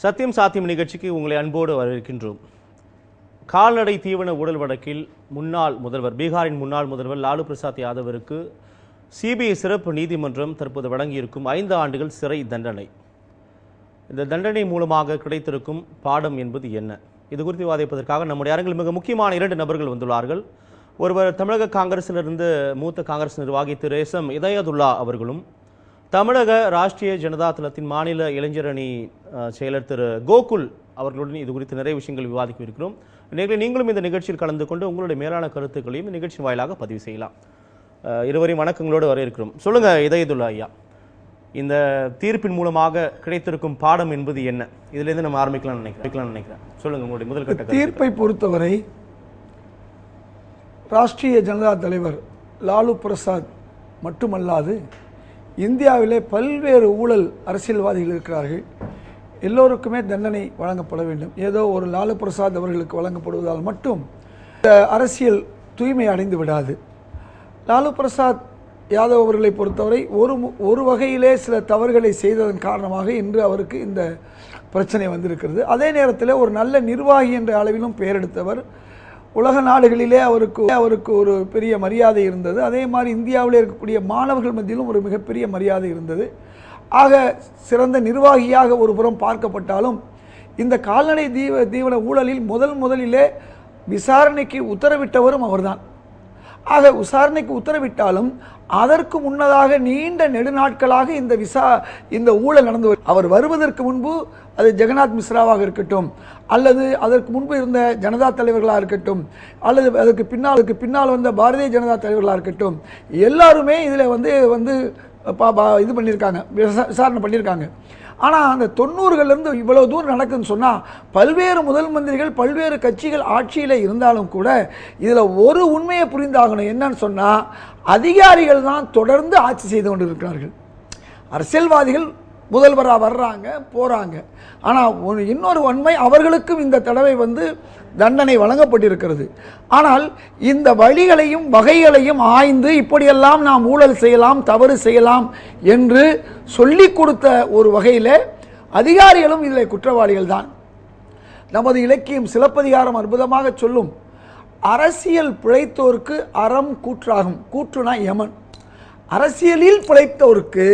சத்தியம் சாத்தியம் நிகழ்ச்சிக்கு உங்களை அன்போடு வரவேற்கின்றோம். கால்நடை தீவன ஊழல் வழக்கில் முன்னாள் முதல்வர் பீகாரின் முன்னாள் முதல்வர் லாலு பிரசாத் யாதவருக்கு சிபிஐ சிறப்பு நீதிமன்றம் தற்போது வழங்கியிருக்கும் ஐந்து ஆண்டுகள் சிறை தண்டனை. இந்த தண்டனை மூலமாக கிடைத்திருக்கும் பாடம் என்பது என்ன? இது குறித்து விவாதிப்பதற்காக நம்முடைய அரங்கில் மிக முக்கியமான இரண்டு நபர்கள் வந்துள்ளார்கள். ஒருவர் தமிழக காங்கிரஸிலிருந்து மூத்த காங்கிரஸ் நிர்வாகி திரு எஸ் எம் இதயதுல்லா அவர்களும் தமிழக ராஷ்டிரிய ஜனதா தளத்தின் மாநில இளைஞரணி செயலர் திரு கோகுல் அவர்களுடன் இது குறித்து நிறைய விஷயங்கள் விவாதிக்க இருக்கிறோம் நேர்களை நீங்களும் இந்த நிகழ்ச்சியில் கலந்து கொண்டு உங்களுடைய மேலான கருத்துக்களையும் இந்த நிகழ்ச்சி வாயிலாக பதிவு செய்யலாம். இருவரையும் வணக்கங்களோடு வர இருக்கிறோம் சொல்லுங்க இதயதுல்லா ஐயா. இந்த தீர்ப்பின் மூலமாக கிடைத்திருக்கும் பாடம் என்பது என்ன? இதுலேருந்து நம்ம ஆரம்பிக்கலாம்னு நினைக்கிறேன். நினைக்கிறேன். சொல்லுங்க உங்களுடைய முதல் கட்ட தீர்ப்பை பொறுத்தவரை ராஷ்டிரிய ஜனதா தலைவர் லாலு பிரசாத் மட்டுமல்லாது இந்தியாவிலே பல்வேறு ஊழல் அரசியல்வாதிகள் இருக்கிறார்கள். எல்லோருக்குமே தண்டனை வழங்கப்பட வேண்டும். ஏதோ ஒரு லாலு பிரசாத் அவர்களுக்கு வழங்கப்படுவதால் மட்டும் இந்த அரசியல் தூய்மை அடைந்து விடாது. லாலு பிரசாத் யாதவ் அவர்களை பொறுத்தவரை ஒரு மு- ஒரு வகையிலே சில தவறுகளை செய்ததன் காரணமாக இன்று அவருக்கு இந்த பிரச்சனை வந்திருக்கிறது. அதே நேரத்தில் ஒரு நல்ல நிர்வாகி என்ற அளவிலும் பெயர் எடுத்தவர் உலக நாடுகளிலே அவருக்கு அவருக்கு ஒரு பெரிய மரியாதை இருந்தது. அதே மாதிரி இந்தியாவில் இருக்கக்கூடிய மாணவர்கள் மத்தியிலும் ஒரு மிகப்பெரிய மரியாதை இருந்தது. ஆக சிறந்த நிர்வாகியாக ஒரு புறம் பார்க்கப்பட்டாலும் இந்த கால்நடை தீவ தீவன ஊழலில் முதல் முதலிலே விசாரணைக்கு உத்தரவிட்டவரும் அவர்தான். ஆக விசாரணைக்கு உத்தரவிட்டாலும் அதற்கு முன்னதாக நீண்ட நெடுநாட்களாக இந்த விசா இந்த ஊழல் நடந்து அவர் வருவதற்கு முன்பு அது ஜெகநாத் மிஸ்ராவாக இருக்கட்டும் அல்லது அதற்கு முன்பு இருந்த ஜனதா தலைவர்களாக இருக்கட்டும் அல்லது அதற்கு பின்னால் அதுக்கு பின்னால் வந்த பாரதிய ஜனதா தலைவர்களாக இருக்கட்டும் எல்லாருமே இதில் வந்து வந்து பா- பா- இது பண்ணியிருக்காங்க விசா- விசாரணை பண்ணியிருக்காங்க. ஆனால் அந்த தொண்ணூறுகள்லேருந்து இவ்வளோ தூரம் நடக்குதுன்னு சொன்னால் பல்வேறு முதல் மந்திரிகள் பல்வேறு கட்சிகள் ஆட்சியில் இருந்தாலும் கூட இதில் ஒரு உண்மையை புரிந்தாகணும். என்னன்னு சொன்னால் அதிகாரிகள் தான் தொடர்ந்து ஆட்சி செய்து கொண்டிருக்கிறார்கள். அரசியல்வாதிகள் முதல்வராக வர்றாங்க போகிறாங்க ஆனால் ஒரு இன்னொரு உண்மை அவர்களுக்கும் இந்த தடவை வந்து தண்டனை வழங்கப்பட்டிருக்கிறது. ஆனால் இந்த வழிகளையும் வகைகளையும் ஆய்ந்து இப்படியெல்லாம் நாம் ஊழல் செய்யலாம் தவறு செய்யலாம் என்று சொல்லிக் கொடுத்த ஒரு வகையில் அதிகாரிகளும் இதில் குற்றவாளிகள் தான். நமது இலக்கியம் சிலப்பதிகாரம் அற்புதமாக சொல்லும் அரசியல் பிழைத்தோருக்கு அறம் கூற்றாகும் கூற்றுனா யமன். அரசியலில் பிழைத்தோருக்கு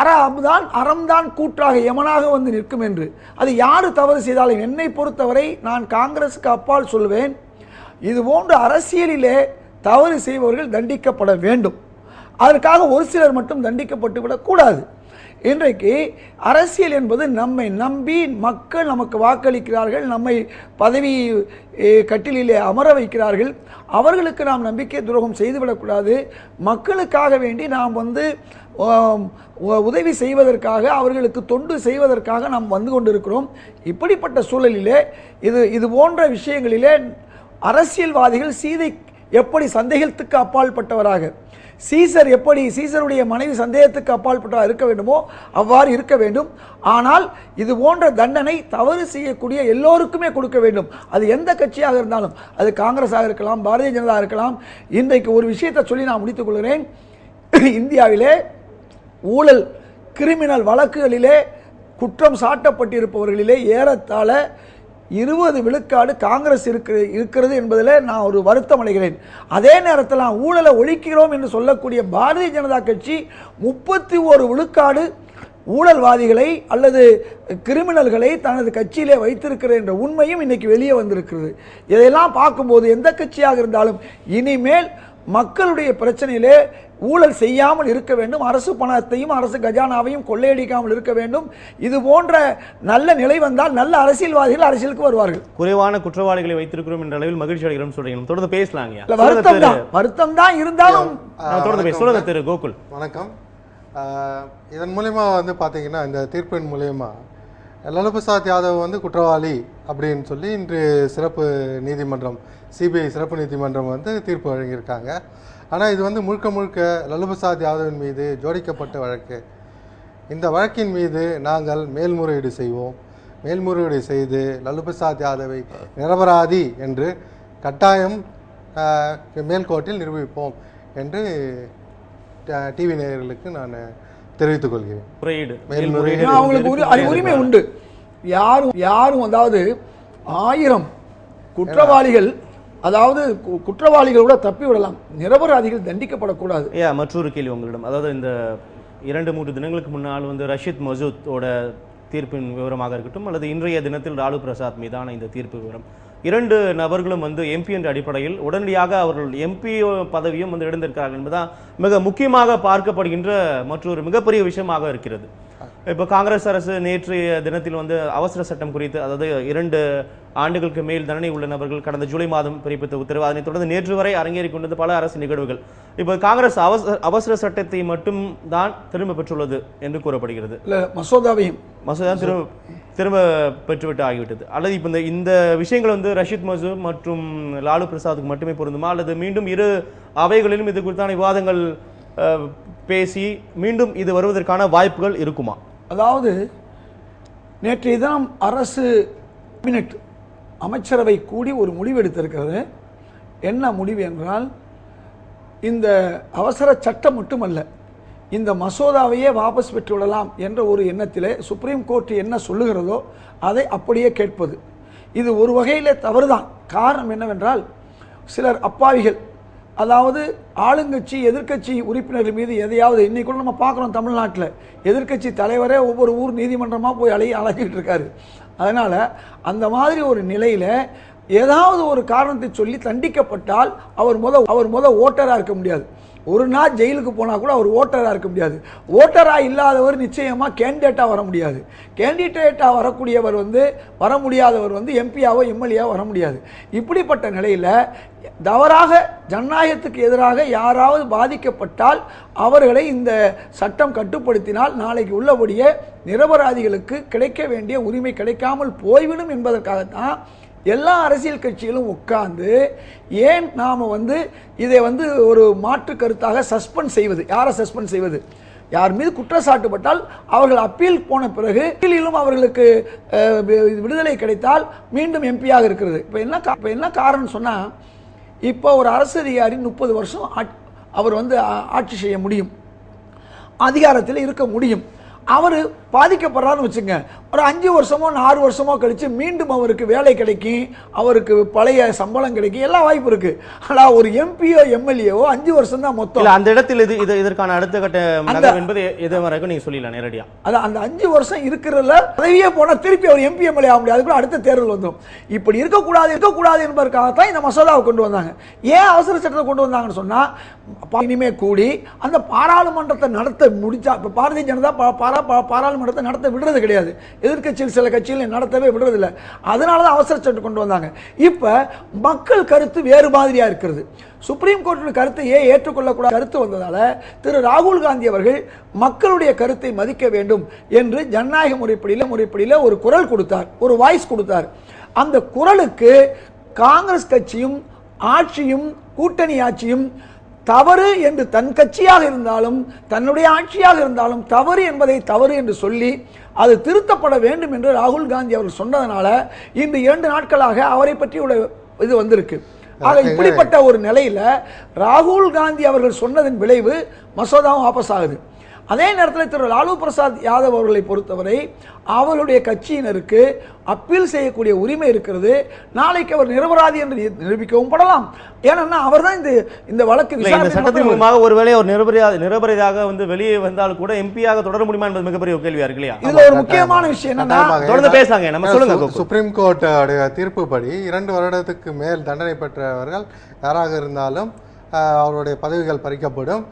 அறம்தான் அறம்தான் கூற்றாக எமனாக வந்து நிற்கும் என்று. அது யார் தவறு செய்தாலும் என்னை பொறுத்தவரை நான் காங்கிரஸுக்கு அப்பால் சொல்வேன். இது போன்ற அரசியலிலே தவறு செய்பவர்கள் தண்டிக்கப்பட வேண்டும். அதற்காக ஒரு சிலர் மட்டும் தண்டிக்கப்பட்டு விடக்கூடாது இன்றைக்கு அரசியல் என்பது நம்மை நம்பி மக்கள் நமக்கு வாக்களிக்கிறார்கள் நம்மை பதவி கட்டிலே அமர வைக்கிறார்கள். அவர்களுக்கு நாம் நம்பிக்கை துரோகம் செய்துவிடக்கூடாது மக்களுக்காக வேண்டி நாம் வந்து உ- உதவி செய்வதற்காக அவர்களுக்கு தொண்டு செய்வதற்காக நாம் வந்து கொண்டிருக்கிறோம். இப்படிப்பட்ட சூழலிலே இது இது போன்ற விஷயங்களிலே அரசியல்வாதிகள் சீதை எப்படி சந்தேகத்துக்கு அப்பால்பட்டவராக? சீசர் எப்படி சீசருடைய மனைவி சந்தேகத்துக்கு அப்பாற்பட்டவராக இருக்க வேண்டுமோ அவ்வாறு இருக்க வேண்டும். ஆனால் இது போன்ற தண்டனை தவறு செய்யக்கூடிய எல்லோருக்குமே கொடுக்க வேண்டும். அது எந்த கட்சியாக இருந்தாலும் அது காங்கிரஸாக இருக்கலாம் பாரதிய ஜனதா இருக்கலாம். இன்றைக்கு ஒரு விஷயத்தை சொல்லி நான் முடித்துக் கொள்கிறேன். இந்தியாவிலே ஊழல் கிரிமினல் வழக்குகளிலே குற்றம் சாட்டப்பட்டிருப்பவர்களிலே ஏறத்தாழ இருபது விழுக்காடு காங்கிரஸ் இருக்கு இருக்கிறது என்பதில் நான் ஒரு வருத்தம் அடைகிறேன். அதே நேரத்தில் நான் ஊழலை ஒழிக்கிறோம் என்று சொல்லக்கூடிய பாரதிய ஜனதா கட்சி முப்பத்தி ஒரு விழுக்காடு ஊழல்வாதிகளை அல்லது கிரிமினல்களை தனது கட்சியிலே வைத்திருக்கிறது என்ற உண்மையும் இன்னைக்கு வெளியே வந்திருக்கிறது. இதையெல்லாம் பார்க்கும்போது எந்த கட்சியாக இருந்தாலும் இனிமேல் மக்களுடைய பிரச்சனையிலே ஊழல் செய்யாமல் இருக்க வேண்டும். அரசு பணத்தையும் அரசு கஜானாவையும் கொள்ளையடிக்காமல் இருக்க வேண்டும். இது போன்ற நல்ல நிலை வந்தால் நல்ல அரசியல்வாதிகள் அரசியலுக்கு வருவார்கள். குறைவான குற்றவாளிகளை வைத்திருக்கிறோம் என்ற அளவில் மகிழ்ச்சி அடைகிறோம் சொல்றீங்க. தொடர்ந்து பேசலாங்க வருத்தம் தான். வருத்தம் தான் இருந்தாலும் நான் தொடர்ந்து சொல்லுங்க திரு கோகுல். வணக்கம். இதன் மூலயமா வந்து பார்த்தீங்கன்னா இந்த தீர்ப்பின் மூலயமா லலு பிரசாத் யாதவ் வந்து குற்றவாளி. அப்படின்னு சொல்லி இன்று சிறப்பு நீதிமன்றம் சிபிஐ சிறப்பு நீதிமன்றம் வந்து தீர்ப்பு வழங்கியிருக்காங்க. ஆனால் இது வந்து முழுக்க முழுக்க லலு பிரசாத் யாதவின் மீது ஜோடிக்கப்பட்ட வழக்கு. இந்த வழக்கின் மீது நாங்கள் மேல்முறையீடு செய்வோம். மேல்முறையீடு செய்து லலு பிரசாத் யாதவை நிரபராதி என்று கட்டாயம் ஆஹ், மேல்கோர்ட்டில் நிரூபிப்போம் என்று டிவி நேயர்களுக்கு நான் தெரிவித்துக் கொள்கிறேன். முறையீடு. மேல்முறையீடு. அவங்களுக்கு உரிமை உண்டு. யாரும் யாரும் அதாவது ஆயிரம் குற்றவாளிகள் அதாவது கு- குற்றவாளிகள் தப்பி விடலாம். நிரபராதிகள் தண்டிக்கப்படக்கூடாது. ஐயா மற்றொரு கேள்வி உங்களிடம். அதாவது இந்த இரண்டு மூன்று தினங்களுக்கு முன்னால் வந்து ரஷீத் மசூத்தோட தீர்ப்பின் விவரமாக இருக்கட்டும் அல்லது இன்றைய தினத்தில் லாலு பிரசாத் மீதான இந்த தீர்ப்பு விவரம். இரண்டு நபர்களும் வந்து எம்பி என்ற அடிப்படையில் உடனடியாக அவர்கள் எம்பி பதவியும் வந்து இழந்திருக்கிறார்கள் என்பதுதான் மிக முக்கியமாக பார்க்கப்படுகின்ற மற்றொரு மிகப்பெரிய விஷயமாக இருக்கிறது. இப்போ காங்கிரஸ் அரசு நேற்றைய தினத்தில் வந்து அவசர சட்டம் குறித்து அதாவது இரண்டு ஆண்டுகளுக்கு மேல் தண்டனை உள்ள நபர்கள் கடந்த ஜூலை மாதம் பிறப்பித்த உத்தரவு. அதனைத் தொடர்ந்து நேற்று வரை அரங்கேறிக் கொண்டது பல அரசு நிகழ்வுகள். இப்போ காங்கிரஸ் அவசர அவசர சட்டத்தை மட்டும் தான் திரும்ப பெற்றுள்ளது என்று கூறப்படுகிறது. இல்ல மசோதாவையும் மசோதா திரும்ப திரும்ப பெற்றுவிட்டு ஆகிவிட்டது. அல்லது இப்போ இந்த இந்த விஷயங்கள் வந்து ரஷீத் மசூர் மற்றும் லாலு பிரசாத்துக்கு மட்டுமே பொருந்துமா? அல்லது மீண்டும் இரு அவைகளிலும் இது குறித்தான விவாதங்கள் பேசி மீண்டும் இது வருவதற்கான வாய்ப்புகள் இருக்குமா? அதாவது நேற்றைய தினம் அரசு கேபினெட் அமைச்சரவை கூடி ஒரு முடிவு எடுத்திருக்கிறது. என்ன முடிவு என்றால் இந்த அவசர சட்டம் மட்டுமல்ல இந்த மசோதாவையே வாபஸ் பெற்றுவிடலாம் என்ற ஒரு எண்ணத்திலே சுப்ரீம் கோர்ட் என்ன சொல்லுகிறதோ அதை அப்படியே கேட்பது. இது ஒரு வகையில் தவறுதான். காரணம் என்னவென்றால் சிலர் அப்பாவிகள் அதாவது ஆளுங்கட்சி எதிர்க்கட்சி உறுப்பினர்கள் மீது எதையாவது இன்னைக்கு கூட நம்ம பார்க்குறோம் தமிழ்நாட்டில். எதிர்க்கட்சி தலைவரே ஒவ்வொரு ஊர் நீதிமன்றமாக போய் அலைய அலைஞ்சிட்டு இருக்காரு. அதனால் அந்த மாதிரி ஒரு நிலையில் ஏதாவது ஒரு காரணத்தை சொல்லி தண்டிக்கப்பட்டால் அவர் முத அவர் முத ஓட்டராக இருக்க முடியாது. ஒரு நாள் ஜெயிலுக்கு போனால் கூட அவர் ஓட்டராக இருக்க முடியாது. ஓட்டராக இல்லாதவர் நிச்சயமாக கேண்டிடேட்டாக வர முடியாது. கேண்டிடேட்டாக வரக்கூடியவர் வந்து வர முடியாதவர் வந்து எம்பியாவோ எம்எல்ஏவோ வர முடியாது. இப்படிப்பட்ட நிலையில் தவறாக ஜனநாயகத்துக்கு எதிராக யாராவது பாதிக்கப்பட்டால் அவர்களை இந்த சட்டம் கட்டுப்படுத்தினால் நாளைக்கு உள்ளபடியே நிரபராதிகளுக்கு கிடைக்க வேண்டிய உரிமை கிடைக்காமல் போய்விடும் என்பதற்காகத்தான் எல்லா அரசியல் கட்சிகளும் உட்கார்ந்து ஏன் நாம் வந்து இதை வந்து ஒரு மாற்று கருத்தாக சஸ்பெண்ட் செய்வது? யாரை சஸ்பெண்ட் செய்வது? யார் மீது குற்றச்சாட்டுப்பட்டால் அவர்கள் அப்பீல் போன பிறகு அப்பீலிலும் அவர்களுக்கு விடுதலை கிடைத்தால் மீண்டும் எம்பியாக இருக்கிறது. இப்போ என்ன கா- இப்போ என்ன காரணம் சொன்னால் இப்போ ஒரு அரசு அதிகாரி முப்பது வருஷம் ஆட்- அவர் வந்து ஆட்சி செய்ய முடியும். அதிகாரத்தில் இருக்க முடியும். அவர் பாதிக்கப்படுறாருன்னு வச்சுங்க. ஒரு அஞ்சு வருஷமோ ஆறு வருஷமோ கழிச்சு மீண்டும் அவருக்கு வேலை கிடைக்கும் அவருக்கு பழைய சம்பளம் கிடைக்கும் எல்லா வாய்ப்பு இருக்கு. ஆனால் ஒரு எம்பியோ எம்எல்ஏவோ அஞ்சு வருஷம் தான் மொத்தம். இல்ல அந்த இடத்தில் இது இது இதற்கான அடுத்த கட்ட என்பது எது வரைக்கும் நீங்க சொல்லிடலாம் நேரடியா. அது அந்த அஞ்சு வருஷம் இருக்கிறதுல பதவியே போனா திருப்பி அவர் எம்பி எம்எல்ஏ ஆக முடியாது. அதுக்குள்ள அடுத்த தேர்தல் வந்துடும் இப்படி இருக்கக்கூடாது இருக்கக்கூடாது என்பதற்காகத்தான் இந்த மசோதாவை கொண்டு வந்தாங்க. ஏன் அவசர சட்டத்தை கொண்டு வந்தாங்கன்னு சொன்னா பா- இனிமே கூடி அந்த பாராளுமன்றத்தை நடத்த முடிச்சா இப்ப பாரதிய ஜனதா பாராளுமன்றத்தை நடத்த விடுறது கிடையாது. எதிர்க்கட்சியில் சில கட்சிகள் நடத்தவே விடுறதில்லை. அதனால தான் அவசர சட்டம் கொண்டு வந்தாங்க. இப்போ மக்கள் கருத்து வேறு மாதிரியாக இருக்கிறது. சுப்ரீம் கோர்ட்டோட கருத்தையே ஏற்றுக்கொள்ளக்கூடாத? கருத்து வந்ததால் திரு ராகுல் காந்தி அவர்கள் மக்களுடைய கருத்தை மதிக்க வேண்டும் என்று ஜனநாயக முறைப்படியில் முறைப்படியில் ஒரு குரல் கொடுத்தார். ஒரு வாய்ஸ் கொடுத்தார். அந்த குரலுக்கு காங்கிரஸ் கட்சியும் ஆட்சியும் கூட்டணி ஆட்சியும் தவறு என்று தன் கட்சியாக இருந்தாலும் தன்னுடைய ஆட்சியாக இருந்தாலும் தவறு என்பதை தவறு என்று சொல்லி அது திருத்தப்பட வேண்டும் என்று ராகுல் காந்தி அவர்கள் சொன்னதனால இந்த இரண்டு நாட்களாக அவரை பற்றி ஒரு இது வந்திருக்கு. ஆக இப்படிப்பட்ட ஒரு நிலையில ராகுல் காந்தி அவர்கள் சொன்னதன் விளைவு மசோதாவும் வாபஸ் ஆகுது. அதே நேரத்தில் திரு லாலு பிரசாத் யாதவ் அவர்களை பொறுத்தவரை அவருடைய கட்சியினருக்கு அப்பீல் செய்யக்கூடிய உரிமை இருக்கிறது நாளைக்கு அவர் நிரபராதி என்று நிரூபிக்கவும் படலாம் ஏன்னா அவர் தான் இந்த இந்த வழக்கு இந்த சட்டத்தின். மூலமாக ஒருவேளை ஒரு நிரபராதி நிரபராதியாக வந்து வெளியே வந்தால் கூட எம்பியாக தொடர முடியுமா என்பது மிகப்பெரிய கேள்வியா இருக்கு இல்லையா இதுல ஒரு முக்கியமான விஷயம் என்னன்னா. தொடர்ந்து பேசலாங்க, நம்ம சொல்லுங்க. சுப்ரீம் கோர்ட் உடைய தீர்ப்புப்படி இரண்டு வருடத்துக்கு மேல் தண்டனை பெற்றவர்கள் யாராக இருந்தாலும் அவருடைய பதவிகள் பறிக்கப்படும்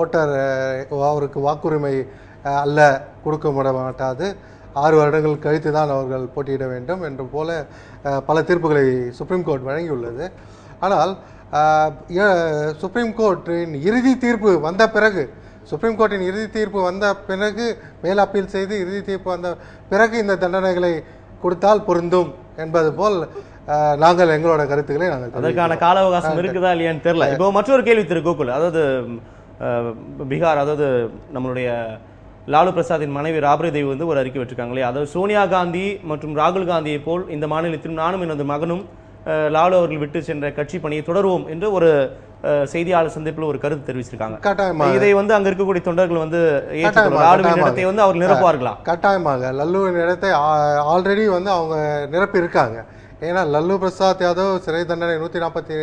ஓட்டர் அவருக்கு வாக்குரிமை அல்ல கொடுக்கப்பட மாட்டாது. ஆறு வருடங்கள் கழித்து தான் அவர்கள் போட்டியிட வேண்டும் என்று போல பல தீர்ப்புகளை சுப்ரீம் கோர்ட் வழங்கியுள்ளது. ஆனால் சுப்ரீம் கோர்ட்டின் இறுதி தீர்ப்பு வந்த பிறகு சுப்ரீம் கோர்ட்டின் இறுதி தீர்ப்பு வந்த பிறகு மேல் அப்பீல் செய்து இறுதி தீர்ப்பு வந்த பிறகு இந்த தண்டனைகளை கொடுத்தால் பொருந்தும் என்பது போல் நாங்கள் எங்களோட கருத்துக்களை நாங்கள் அதற்கான கால அவகாசம் இருக்குதா இல்லையான்னு தெரியல. இப்போ மற்றொரு கேள்வி திரு கோகுல் அதாவது பீகார் அதாவது நம்மளுடைய லாலு பிரசாத்தின் மனைவி ராபரி தேவி வந்து ஒரு அறிக்கை விட்டிருக்காங்க இல்லையா அதாவது சோனியா காந்தி மற்றும் ராகுல் காந்தியை போல் இந்த மாநிலத்தில் நானும் எனது மகனும் லாலு அவர்கள் விட்டு சென்ற கட்சி பணியை தொடருவோம் என்று ஒரு செய்தியாளர் சந்திப்பில் ஒரு கருத்து தெரிவிச்சிருக்காங்க. இதை வந்து அங்க இருக்கக்கூடிய தொண்டர்கள் வந்து லாலுவின். இடத்தை வந்து அவர் நிரப்புவார்களா? கட்டாயமாக. லல்லுவின் இடத்தை ஆல்ரெடி வந்து அவங்க நிரப்பி இருக்காங்க. ஏன்னா லல்லு பிரசாத் யாதவ் சிறை தண்டனை நூற்றி நாற்பத்தி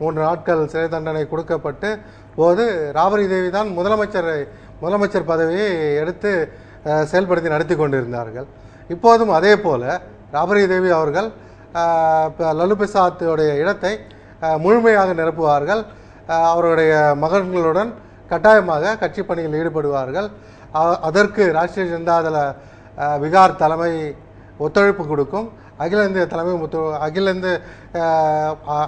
மூன்று நாட்கள் சிறை தண்டனை கொடுக்கப்பட்டு போது ராபரி தேவி தான் முதலமைச்சர் முதலமைச்சர் பதவியை எடுத்து செயல்படுத்தி நடத்தி கொண்டிருந்தார்கள். இப்போதும் அதே போல ராபரி தேவி அவர்கள் இப்போ லல்லு பிரசாத்துடைய இடத்தை முழுமையாக நிரப்புவார்கள். அவருடைய மகன்களுடன் கட்டாயமாக கட்சி பணியில் ஈடுபடுவார்கள். அதற்கு ராஷ்டிரிய ஜனதாதள விகார் தலைமை ஒத்துழைப்பு கொடுக்கும். அகில இந்திய தலைமை முத்து அகில இந்திய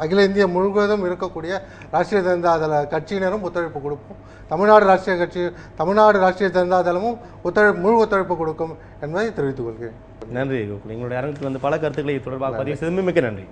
அகில இந்திய முழுவதும் இருக்கக்கூடிய ராஷ்டிரிய ஜனதாதள கட்சியினரும் ஒத்துழைப்பு கொடுக்கும் தமிழ்நாடு ராஷ்டிரிய கட்சி தமிழ்நாடு ராஷ்டிரிய ஜனதாதளமும் ஒத்துழைப்பு முழு ஒத்துழைப்பு கொடுக்கும் என்பதை தெரிவித்துக் கொள்கிறேன். நன்றி எங்களுடைய அரங்கத்தில் வந்து பல கருத்துக்களை தொடர்பாக பதிவு செய்து மிக்க நன்றி.